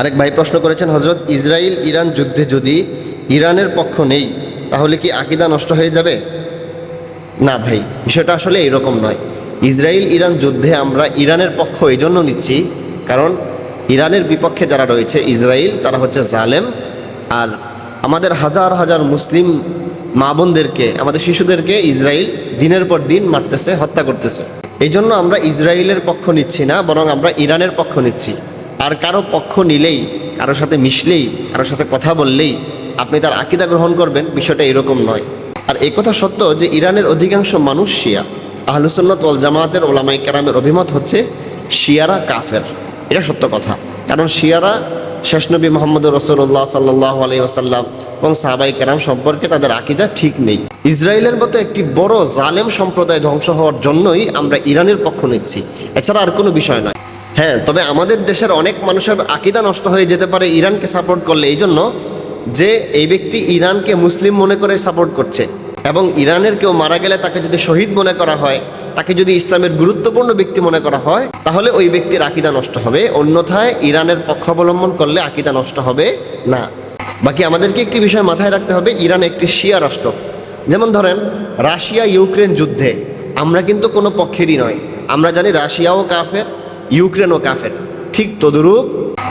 আরেক ভাই প্রশ্ন করেছেন হজরত ইসরায়েল ইরান যুদ্ধে যদি ইরানের পক্ষ নেই, তাহলে কি আকিদা নষ্ট হয়ে যাবে? না ভাই, বিষয়টা আসলে এরকম নয়। ইসরায়েল ইরান যুদ্ধে আমরা ইরানের পক্ষ এই জন্য নিচ্ছি, কারণ ইরানের বিপক্ষে যারা রয়েছে ইসরায়েল তারা হচ্ছে জালেম। আর আমাদের হাজার হাজার মুসলিম মা বোনদেরকে, আমাদের শিশুদেরকে ইসরায়েল দিনের পর দিন মারতেছে, হত্যা করতেছে। এই জন্য আমরা ইসরায়েলের পক্ষ নিচ্ছি না, বরং আমরা ইরানের পক্ষ নিচ্ছি। আর কারও পক্ষ নিলেই কারোর সাথে মিশলেই কারোর সাথে কথা বললেই আপনি তার আকিদা গ্রহণ করবেন, বিষয়টা এরকম নয়। আর এই কথা সত্য যে ইরানের অধিকাংশ মানুষ শিয়া। আহলুসন্নত ওয়াল জামায়াতের ওলামাই কেরামের অভিমত হচ্ছে শিয়ারা কাফের। এটা সত্য কথা। কারণ শিয়ারা শেষ নবী মোহাম্মদ রসুল্লাহ সাল্লাহ আলাই আসাল্লাম এবং সাহাবাই কেরাম সম্পর্কে তাদের আকিদা ঠিক নেই। ইসরায়েলের মতো একটি বড় জালেম সম্প্রদায় ধ্বংস হওয়ার জন্যই আমরা ইরানের পক্ষ নিচ্ছি। এছাড়া আর কোনো বিষয় নয়। হ্যাঁ তবে আমাদের দেশের অনেক মানুষের আকিদা নষ্ট হয়ে যেতে পারে ইরানকে সাপোর্ট করলে। এই জন্য যে এই ব্যক্তি ইরানকে মুসলিম মনে করে সাপোর্ট করছে এবং ইরানের কেউ মারা গেলে তাকে যদি শহীদ মনে করা হয়, তাকে যদি ইসলামের গুরুত্বপূর্ণ ব্যক্তি মনে করা হয়, তাহলে ওই ব্যক্তির আকিদা নষ্ট হবে। অন্যথায় ইরানের পক্ষ অবলম্বন করলে আকিদা নষ্ট হবে না। বাকি আমাদেরকে একটি বিষয় মাথায় রাখতে হবে, ইরান একটি শিয়া রাষ্ট্র। যেমন ধরেন রাশিয়া ইউক্রেন যুদ্ধে আমরা কিন্তু কোনো পক্ষেরই নয়। আমরা জানি রাশিয়াও কাফের ইউক্রেনও কাফের। ঠিক তদুরূপ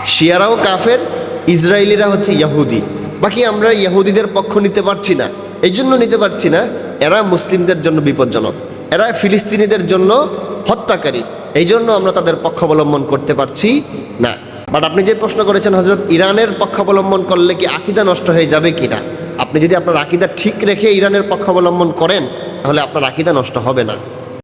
শিয়ারাও কাফের, ইসরায়েলিরা হচ্ছে ইয়াহুদি বাকি আমরা ইহুদিদের পক্ষ নিতে পারছি না। এই জন্য নিতে পারছি না, এরা মুসলিমদের জন্য বিপজ্জনক। এরা ফিলিস্তিনিদের জন্য হত্যাকারী। এই জন্য আমরা তাদের পক্ষ অবলম্বন করতে পারছি না। বাট আপনি যে প্রশ্ন করেছেন হজরত ইরানের পক্ষ অবলম্বন করলে কি আকিদা নষ্ট হয়ে যাবে কি না? আপনি যদি আপনার আকিদা ঠিক রেখে ইরানের পক্ষ অবলম্বন করেন, তাহলে আপনার আকিদা নষ্ট হবে না।